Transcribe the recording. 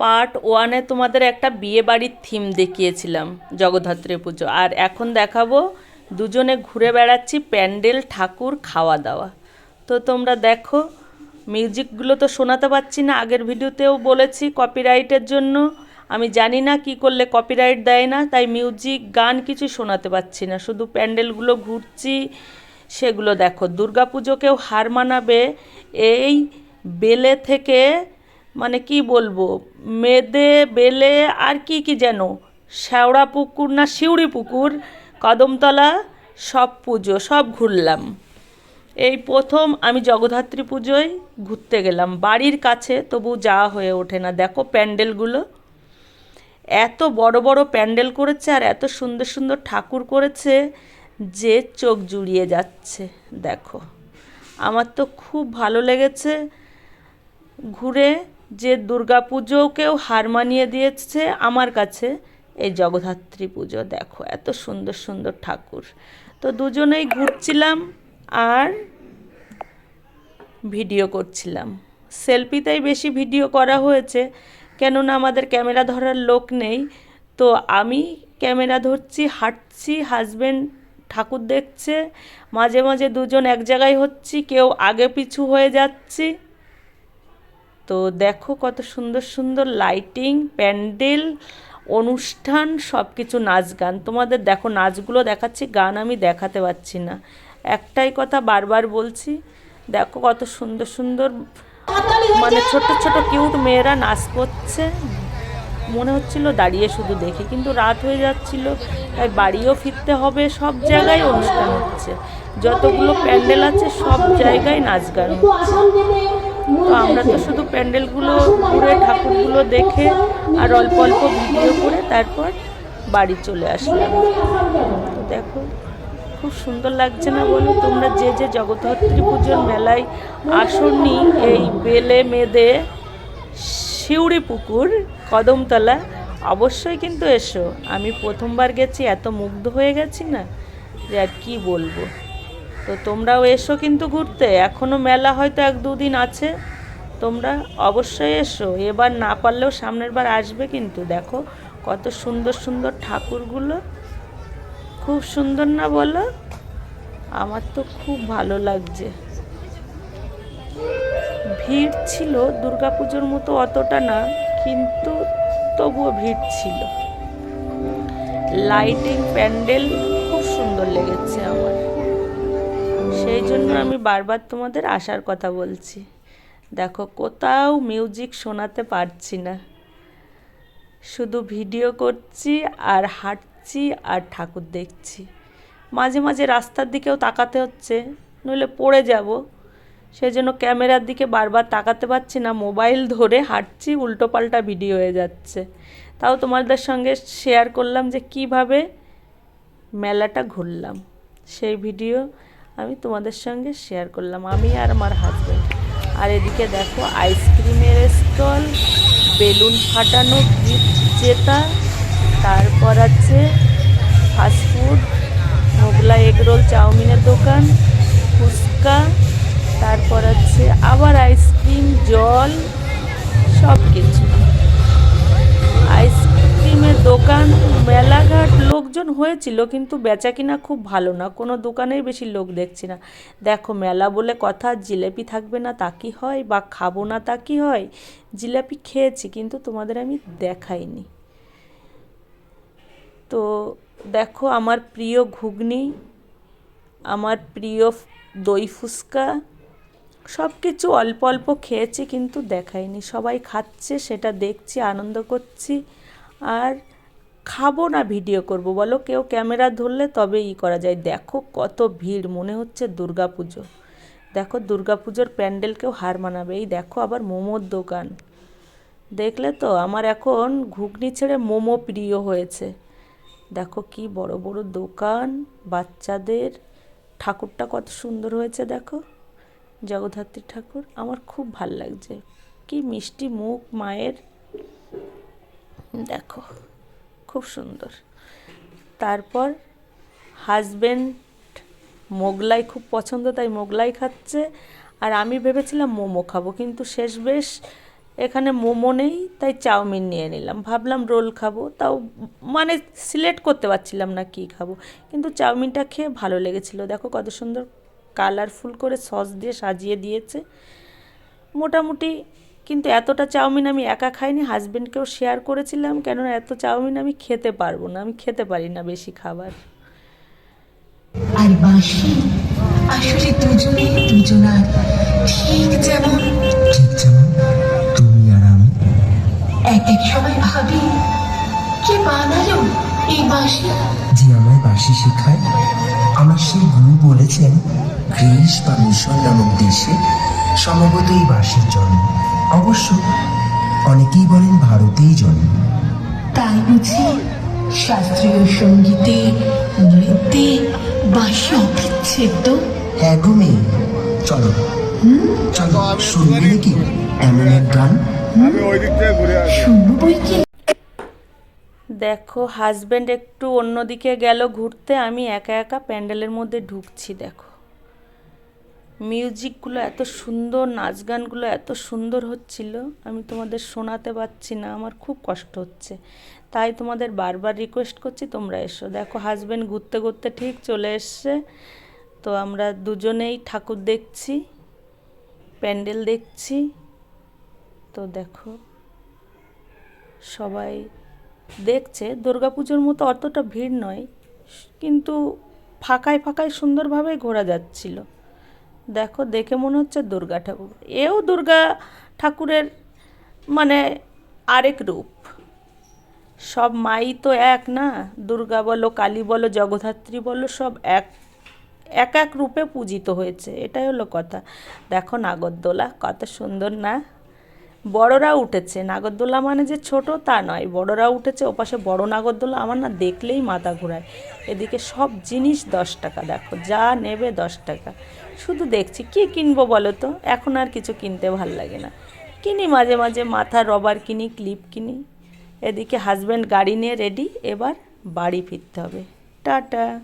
Part ওয়ানে তোমাদের একটা বিয়ে বাড়ির থিম দেখিয়েছিলাম, জগদ্ধাত্রী পুজো। আর এখন দেখাবো, দুজনে ঘুরে বেড়াচ্ছি প্যান্ডেল, ঠাকুর, খাওয়া দাওয়া। তো তোমরা দেখো মিউজিকগুলো তো শোনাতে পারছি না, আগের ভিডিওতেও বলেছি কপিরাইটের জন্য। আমি জানি না কি করলে কপিরাইট দেয় না, তাই মিউজিক গান কিছু শোনাতে পারছি না। শুধু প্যান্ডেলগুলো ঘুরছি, সেগুলো দেখো। দুর্গাপুজোকেও হার মানাবে এই বেলে থেকে মানে কি বলব? মেদে, বেলে, আর কি কি যেন? শ্যাওড়া পুকুর না শিউড়ি পুকুর? কদমতলা, সব পুজো, সব ঘুরলাম। এই প্রথম আমি জগদ্ধাত্রী পুজোয় ঘুরতে গেলাম। বাড়ির কাছে তবু যাওয়া হয়ে ওঠে না। দেখো প্যান্ডেলগুলো। এত বড় বড় প্যান্ডেল করেছে আর এত সুন্দর সুন্দর ঠাকুর করেছে যে চোখ জুড়িয়ে যাচ্ছে। দেখো, আমার তো খুব ভালো লেগেছে। ঘুরে যে দুর্গা পুজোকেও হার মানিয়ে দিয়েছে আমার কাছে, এই জগদ্ধাত্রী পুজো, দেখো, এত সুন্দর সুন্দর ঠাকুর। তো দুজনেই ঘুরছিলাম আর ভিডিও করছিলাম। সেলফিতেই বেশি ভিডিও করা হয়েছে, কেননা আমাদের ক্যামেরা ধরার লোক নেই। তো আমি ক্যামেরা ধরছি, হাঁটছি হাজবেন্ড ঠাকুর দেখছে, মাঝে মাঝে দুজন এক জায়গায় হচ্ছি, কেউ আগে পিছু হয়ে যাচ্ছি। তো দেখো কত সুন্দর সুন্দর লাইটিং প্যান্ডেল, অনুষ্ঠান সব কিছু নাচ গান। তোমাদের দেখো নাচগুলো দেখাচ্ছি, গান আমি দেখাতে পারছি না। একটাই কথা বারবার বলছি, দেখো কত সুন্দর সুন্দর মানে ছোট ছোট কিউট মেয়েরা নাচ করছে। মনে হচ্ছিল দাঁড়িয়ে শুধু দেখি, কিন্তু রাত হয়ে যাচ্ছিল, তাই বাড়িও ফিরতে হবে, সব জায়গায় অনুষ্ঠান হচ্ছে। যতগুলো প্যান্ডেল আছে, সব জায়গায় নাচ গান হচ্ছে। তো আমরা তো শুধু প্যান্ডেলগুলো ঘুরে ঠাকুরগুলো দেখে আর অল্প অল্প ভিডিও করে তারপর বাড়ি চলে আসলাম। তো দেখো, খুব সুন্দর লাগছে না বলো? তোমরা যে যে জগদ্ধাত্রী পুজোর মেলায় আসনি এই বেলে মেদে শিউড়ি পুকুর, কদমতলা, অবশ্যই কিন্তু এসো। আমি প্রথমবার গেছি, এত মুগ্ধ হয়ে গেছি না? যে আর কি বলব? তো তোমরাও এসো কিন্তু ঘুরতে। এখনও মেলা হয়তো এক দুদিন আছে। তোমরা অবশ্যই এসো। এবার না পারলেও সামনের বার আসবে কিন্তু। দেখো কত সুন্দর সুন্দর ঠাকুরগুলো। খুব সুন্দর না বলো? আমার তো খুব ভালো লাগছে। ভিড় ছিল, দুর্গাপুজোর মতো অতটা না, কিন্তু তবুও ভিড় ছিল। লাইটিং প্যান্ডেল খুব সুন্দর লেগেছে আমার। সেই জন্য আমি বারবার তোমাদের আসার কথা বলছি। দেখো কোথাও মিউজিক শোনাতে পারছি না। শুধু ভিডিও করছি আর হাঁটছি আর ঠাকুর দেখছি। মাঝে মাঝে রাস্তার দিকেও তাকাতে হচ্ছে নইলে পড়ে যাব। সেই জন্য ক্যামেরার দিকে বারবার তাকাতে পারছি না মোবাইল ধরে হাঁটছি উল্টোপাল্টা ভিডিও হয়ে যাচ্ছে। তাও তোমাদের সঙ্গে শেয়ার করলাম যে কীভাবে মেলাটা ঘুরলাম। সেই ভিডিও আমি তোমাদের সঙ্গে শেয়ার করলাম, আমি আর আমার হাজব্যান্ড আর এদিকে দেখো আইসক্রিমের স্টল বেলুন ফাটানো জেতা, তারপর আছে ফাস্টফুড মোগলাই এগরোল চাউমিনের দোকান, ফুচকা, তারপর আছে আবার আইসক্রিম জল সব কিছু আইসক্রিমের দোকান, মেলাঘাট লোকজন হয়েছিল কিন্তু বেচা কিনা খুব ভালো না। কোনো দোকানেই বেশি লোক দেখছি না। দেখো, মেলা বলে কথা, জিলেপি থাকবে না তা কি হয় বা খাব না তা কি হয়? জিলাপি খেয়েছি কিন্তু তোমাদের আমি দেখাইনি। তো দেখো, আমার প্রিয় ঘুগনি, আমার প্রিয় দই ফুচকা সব কিছু অল্প অল্প খেয়েছি কিন্তু দেখাইনি। সবাই খাচ্ছে, সেটা দেখছি, আনন্দ করছি। আর খাব না ভিডিও করব। বলো কেউ ক্যামেরা ধরলে তবে ই করা যায়। দেখো কত ভিড়, মনে হচ্ছে দুর্গা পুজো দেখো দুর্গা পুজোর প্যান্ডেলকেও হার মানাবে। এই দেখো আবার মোমোর দোকান। দেখলে তো আমার এখন ঘুগনি ছেড়ে মোমো প্রিয় হয়েছে। দেখো কি বড় বড় দোকান, বাচ্চাদের। ঠাকুরটা কত সুন্দর হয়েছে দেখো। জগদ্ধাত্রী ঠাকুর, আমার খুব ভালো লাগছে। কি মিষ্টি মুখ, মায়ের দেখো, খুব সুন্দর। তারপর হাজবেন্ড মোগলাই খুব পছন্দ, তাই মোগলাই খাচ্ছে। আর আমি ভেবেছিলাম মোমো খাব, কিন্তু শেষ বেশ এখানে মোমো নেই, তাই চাউমিন নিয়ে নিলাম। ভাবলাম রোল খাব, তাও মানে সিলেক্ট করতে পারছিলাম না কী খাব। কিন্তু চাউমিনটা খেয়ে ভালো লেগেছিলো। দেখো কত সুন্দর কালারফুল করে সস দিয়ে সাজিয়ে দিয়েছে। মোটামুটি কিন্তু এতটা চাউমিন আমি একা খাইনি হাজব্যান্ডকেও শেয়ার করেছিলাম, কেননা এত চাউমিন আমি খেতে পারব না, আমি খেতে পারি না বেশি খাবার। আর বাঁশি আসলে দুজনে, দুজনার ঠিক যেমন তুমি আর আমি এক এক সময় ভাবি, কে বানালো এই বাঁশি? যে আমায় বাঁশি শেখায়, আমার সেই গুরু বলেছেন গ্রিস বা মিশর নামক দেশে সম্ভবত এই বাঁশির জন্ম। অবশ্য অনেকেই বলেন ভারতেই জন্ম। তাই বুঝি শাস্ত্রীয় সঙ্গীতে নৃত্যে বাঁশি অবিচ্ছেদ্য হ্যাঁ গো মেয়ে চলো। চলো শুনবি নাকি এমন এক গান? আমি ওই দিক থেকে ঘুরে আসি শুনব বই কি? দেখো হাজব্যান্ড একটু অন্যদিকে গেল ঘুরতে আমি একা একা প্যান্ডেলের মধ্যে ঢুকছি দেখো। মিউজিকগুলো এত সুন্দর নাচ গানগুলো এত সুন্দর হচ্ছিল, আমি তোমাদের শোনাতে পারছি না, আমার খুব কষ্ট হচ্ছে। তাই তোমাদের বারবার রিকোয়েস্ট করছি, তোমরা এসো। দেখো হাজব্যান্ড ঘুরতে ঘুরতে ঠিক চলে এসছে। তো আমরা দুজনেই ঠাকুর দেখছি, প্যান্ডেল দেখছি। তো দেখো, সবাই দেখছে। দুর্গাপুজোর মতো অতটা ভিড় নয়, কিন্তু ফাঁকায় ফাঁকায় সুন্দরভাবে ঘোরা যাচ্ছিল। দেখো, দেখে মনে হচ্ছে দুর্গা ঠাকুর। এও দুর্গা ঠাকুরের মানে আরেক রূপ। সব মাই তো এক না? দুর্গা বলো, কালী বলো জগধাত্রী বলো, সব এক এক এক রূপে পূজিত হয়েছে। এটাই হলো কথা। দেখো নাগরদোলা, কত সুন্দর না? বড়রা উঠেছে। নাগরদোলা মানে যে ছোট তা নয়। বড়রা উঠেছে, ওপাশে বড় নাগরদোলা আমার না দেখলেই মাথা ঘোরায়। এদিকে সব জিনিস দশ টাকা, দেখো, যা নেবে দশ টাকা। শুধু দেখছি, কি কিনবো বলো তো? এখন আর কিছু কিনতে ভালো লাগে না। কিনি মাঝে মাঝে, মাথা রবার কিনি, ক্লিপ কিনি। এদিকে হাজব্যান্ড গাড়ি নিয়ে রেডি এবার বাড়ি ফিরতে হবে। টাটা।